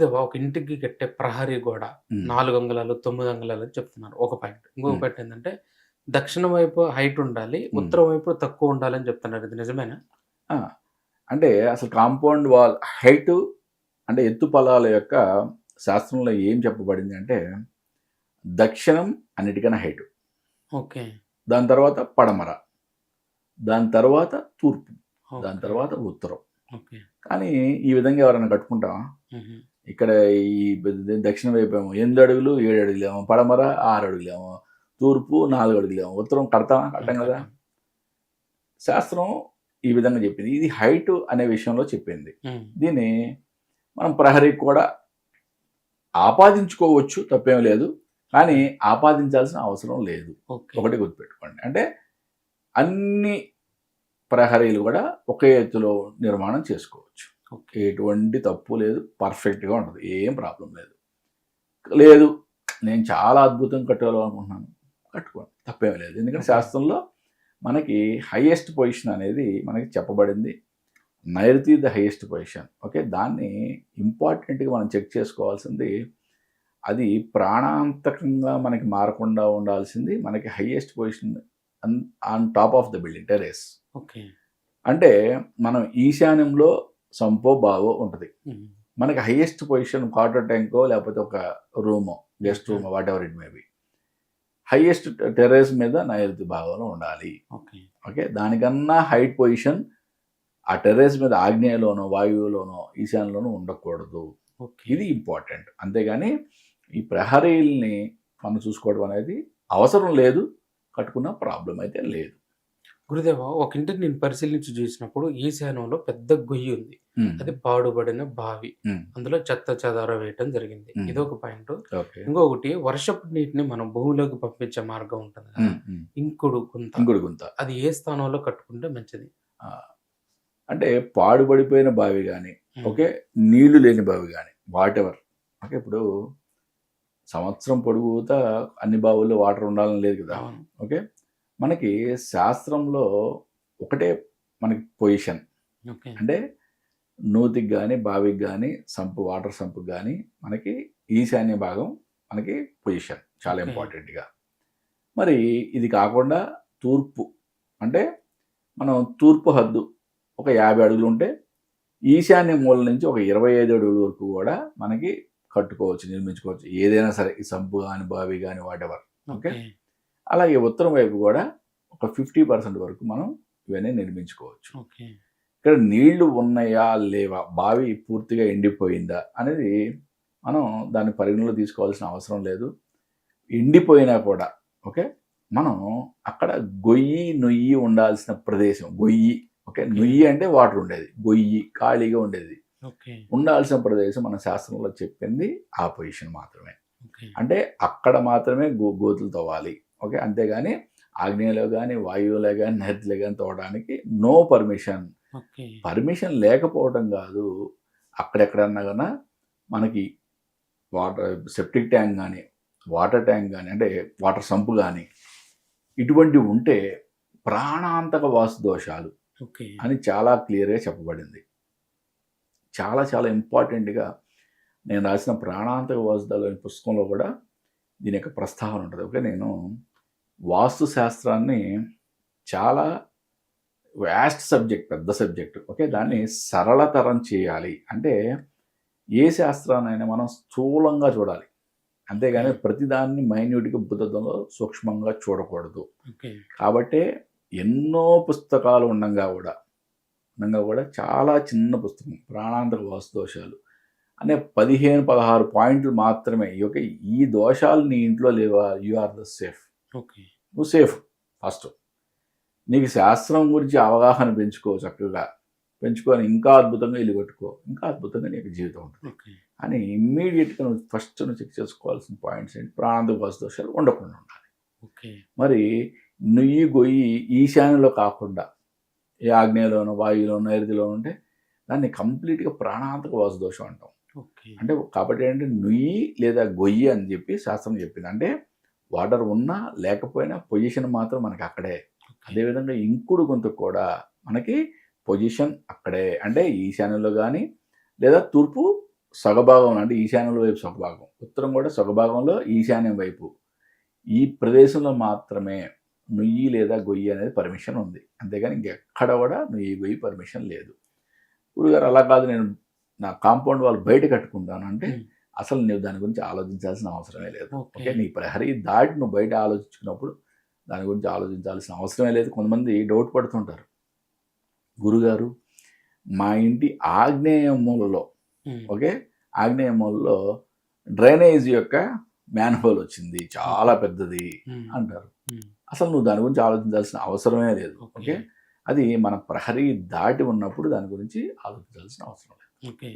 గురుదేవ ఒక ఇంటికి కట్టే ప్రహరీ గోడ. నాలుగు అంగుళాలు తొమ్మిది అంగుళాలు అని చెప్తున్నారు. ఒక పాయింట్. ఇంకొక. పాయింట్ ఏంటంటే దక్షిణ వైపు హైట్ ఉండాలి. ఉత్తరం వైపు తక్కువ ఉండాలని చెప్తున్నారు. ఇది నిజమేనా? అంటే అసలు కాంపౌండ్ వాల్ హైట్ అంటే ఎత్తు పొలాల యొక్క శాస్త్రంలో ఏం చెప్పబడింది అంటే దక్షిణం అన్నిటికన్నా హైట్. ఓకే. దాని తర్వాత పడమర. దాని తర్వాత తూర్పు. దాని తర్వాత ఉత్తరం. కానీ ఈ విధంగా ఎవరైనా కట్టుకుంటామా. ఇక్కడ ఈ దక్షిణ వైపు ఏమో ఎనిమిది అడుగులు ఏడు అడుగులేమో పడమర ఆరు అడుగులేమో తూర్పు నాలుగు అడుగులేమో ఉత్తరం కడతామా? కట్టం కదా? శాస్త్రం ఈ విధంగా చెప్పింది. ఇది హైట్ అనే విషయంలో చెప్పింది. దీన్ని మనం ప్రహరీకి కూడా ఆపాదించుకోవచ్చు తప్పేం లేదు. కానీ ఆపాదించాల్సిన అవసరం లేదు. ఒకటి గుర్తుపెట్టుకోండి. అంటే అన్ని ప్రహరీలు కూడా ఒకే ఎత్తులో నిర్మాణం చేసుకోవచ్చు. ఎటువంటి తప్పు లేదు. పర్ఫెక్ట్గా ఉంటుంది. ఏం ప్రాబ్లం లేదు. లేదు. నేను చాలా అద్భుతం కట్టుకోవాలనుకుంటున్నాను. కట్టుకోండి. తప్పేం లేదు. ఎందుకంటే శాస్త్రంలో మనకి హైయెస్ట్ పొజిషన్ అనేది మనకి చెప్పబడింది. నైరుతి ద హైయెస్ట్ పొజిషన్. ఓకే. దాన్ని ఇంపార్టెంట్గా మనం చెక్ చేసుకోవాల్సింది అది ప్రాణాంతకంగా మనకి మారకుండా ఉండాల్సింది మనకి highest position on top of the building. Terrace okay. అంటే మనం ఈశాన్యంలో సంపో బావో ఉంటుంది. మనకి హైయెస్ట్ పొజిషన్ వాటర్ ట్యాంకో లేకపోతే ఒక రూమో guest room whatever it may be highest terrace మీద నైరుతి భాగంలో ఉండాలి. ఓకే. ఓకే? దానికన్నా హైట్ పొజిషన్ ఆ టెర్రస్ మీద ఆగ్నేయలోనో వాయువులోనో ఈశాన్యంలోనో ఉండకూడదు. ఇది ఇంపార్టెంట్ అంతేగాని ఈ ప్రహరీల్ని మనం చూసుకోవడం అనేది అవసరం లేదు కట్టుకున్న ప్రాబ్లం అయితే లేదు. గురుదేవ ఒక ఇంటిని నేను పరిశీలించి చూసినప్పుడు ఈశాన్యంలో పెద్ద గొయ్యి ఉంది. అది పాడుబడిన బావి. అందులో చెత్త చెదార వేయటం జరిగింది. ఇది ఒక పాయింట్. ఇంకొకటి వర్షపు నీటిని మనం భూమిలోకి పంపించే మార్గం ఉంటుంది. ఇంకుడు గుంత. ఇంకుడు గుంత. అది ఏ స్థానంలో కట్టుకుంటే మంచిది? అంటే పాడుపడిపోయిన బావి కానీ. ఓకే నీళ్ళు లేని బావి కానీ వాట్ ఎవర్ ఓకే ఇప్పుడు సంవత్సరం పొడుగుతా అన్ని బావుల్లో వాటర్ ఉండాలని లేదు కదా. ఓకే? మనకి శాస్త్రంలో ఒకటే మనకి పొజిషన్. అంటే నూతికి కానీ బావికి కానీ సంపు వాటర్ సంపుకి కానీ మనకి ఈశాన్య భాగం మనకి పొజిషన్ చాలా. ఇంపార్టెంట్గా. మరి ఇది కాకుండా తూర్పు. అంటే మనం తూర్పు హద్దు ఒక యాభై అడుగులు ఉంటే ఈశాన్య మూల నుంచి ఒక ఇరవై ఐదు అడుగుల వరకు కూడా మనకి కట్టుకోవచ్చు నిర్మించుకోవచ్చు. ఏదైనా సరే ఈ సంపు కానీ బావి కానీ వాటెవర్ ఓకే. అలాగే ఉత్తరం వైపు కూడా ఒక ఫిఫ్టీ పర్సెంట్ వరకు మనం ఇవన్నీ నిర్మించుకోవచ్చు. ఇక్కడ నీళ్ళు ఉన్నాయా లేవా? బావి పూర్తిగా ఎండిపోయిందా అనేది మనం దాన్ని పరిగణలో తీసుకోవాల్సిన అవసరం లేదు. ఎండిపోయినా కూడా ఓకే? మనం అక్కడ గొయ్యి నొయ్యి ఉండాల్సిన ప్రదేశం గొయ్యి ఓకే? నొయ్యి అంటే వాటర్ ఉండేది గొయ్యి ఖాళీగా ఉండేది. ఉండాల్సిన ప్రదేశం మన శాస్త్రంలో చెప్పింది ఆ పొజిషన్ మాత్రమే. అంటే అక్కడ మాత్రమే గో గోతులు తవ్వాలి. ఓకే? అంతేగాని ఆగ్నేయలో కానీ వాయువులో కానీ నదిలో కానీ తవ్వడానికి నో పర్మిషన్. పర్మిషన్ లేకపోవడం కాదు. అక్కడెక్కడన్నా కన్నా మనకి వాటర్ సెప్టిక్ ట్యాంక్ కానీ వాటర్ ట్యాంక్ కానీ అంటే వాటర్ సంపు కానీ ఇటువంటివి ఉంటే ప్రాణాంతక వాస్తు దోషాలు అని చాలా క్లియర్గా చెప్పబడింది. చాలా చాలా ఇంపార్టెంట్గా నేను రాసిన ప్రాణాంతక వాస్తుదాలు అనే పుస్తకంలో కూడా దీని యొక్క ప్రస్తావన ఉంటుంది. ఓకే? నేను వాస్తు శాస్త్రాన్ని చాలా వ్యాస్ట్ సబ్జెక్ట్ పెద్ద సబ్జెక్ట్. ఓకే దాన్ని సరళతరం చేయాలి. అంటే ఏ శాస్త్రాన్నైనా మనం స్థూలంగా చూడాలి. అంతేగాని ప్రతిదాన్ని మైన్యూట్గా బుద్ధంలో సూక్ష్మంగా చూడకూడదు. కాబట్టే ఎన్నో పుస్తకాలు ఉండంగా కూడా ఉండంగా కూడా చాలా చిన్న పుస్తకం ప్రాణాంతక వాస్తు దోషాలు అనే పదిహేను పదహారు పాయింట్లు మాత్రమే. ఈ దోషాలు నీ ఇంట్లో లేవా? You are the safe. Okay. నువ్వు సేఫ్ ఫస్ట్. నీకు శాస్త్రం గురించి అవగాహన పెంచుకో చక్కగా. పెంచుకొని ఇంకా అద్భుతంగా ఇల్లు కట్టుకో. ఇంకా అద్భుతంగా నీకు జీవితం ఉంటుంది. అని ఇమ్మీడియట్గా నువ్వు ఫస్ట్ నువ్వు చెక్ చేసుకోవాల్సిన పాయింట్స్ ఏంటి? ప్రాణాంతక దోషాలు ఉండకుండా ఉండాలి. ఓకే. మరి నుయ్యి గొయ్యి ఈశాన్యంలో కాకుండా ఏ ఆగ్నేయలోనో వాయువులోనో నైరుతిలో ఉంటే దాన్ని కంప్లీట్గా ప్రాణాంతక వాస్తు దోషం అంటాం. ఓకే. అంటే కాబట్టి ఏంటంటే నుయ్యి లేదా గొయ్యి అని చెప్పి శాస్త్రం చెప్పింది. అంటే వాటర్ ఉన్నా లేకపోయినా పొజిషన్ మాత్రం మనకి అక్కడే. అదేవిధంగా ఇంకుడు గొంతు కూడా మనకి పొజిషన్ అక్కడే. అంటే ఈశాన్యంలో కానీ లేదా తూర్పు సగభాగం అంటే ఈశాన్యంలో వైపు సగభాగం ఉత్తరం కూడా సగభాగంలో ఈశాన్యం వైపు. ఈ ప్రదేశంలో మాత్రమే నుయ్యి లేదా గొయ్యి అనేది పర్మిషన్ ఉంది. అంతేగాని ఇంకెక్కడ కూడా నుయ్యి గొయ్యి పర్మిషన్ లేదు. గురుగారు అలా కాదు నేను నా కాంపౌండ్ వాళ్ళు బయట కట్టుకుంటాను అంటే. అసలు నువ్వు దాని గురించి ఆలోచించాల్సిన అవసరమే లేదు ఓకే. నీ ప్రహరీ దాటి నువ్వు బయట ఆలోచించుకున్నప్పుడు దాని గురించి ఆలోచించాల్సిన అవసరమే లేదు కొంతమంది డౌట్ పడుతుంటారు గురుగారు మా ఇంటి ఆగ్నేయ మూలలో. ఓకే ఆగ్నేయ మూలలో డ్రైనేజ్ యొక్క మ్యాన్హోల్ వచ్చింది చాలా పెద్దది. అంటారు. అసలు నువ్వు దాని గురించి ఆలోచించాల్సిన అవసరమే లేదు ఓకే. ఓకే అది మన ప్రహరీ దాటి ఉన్నప్పుడు దాని గురించి ఆలోచించాల్సిన అవసరం లేదు ఓకే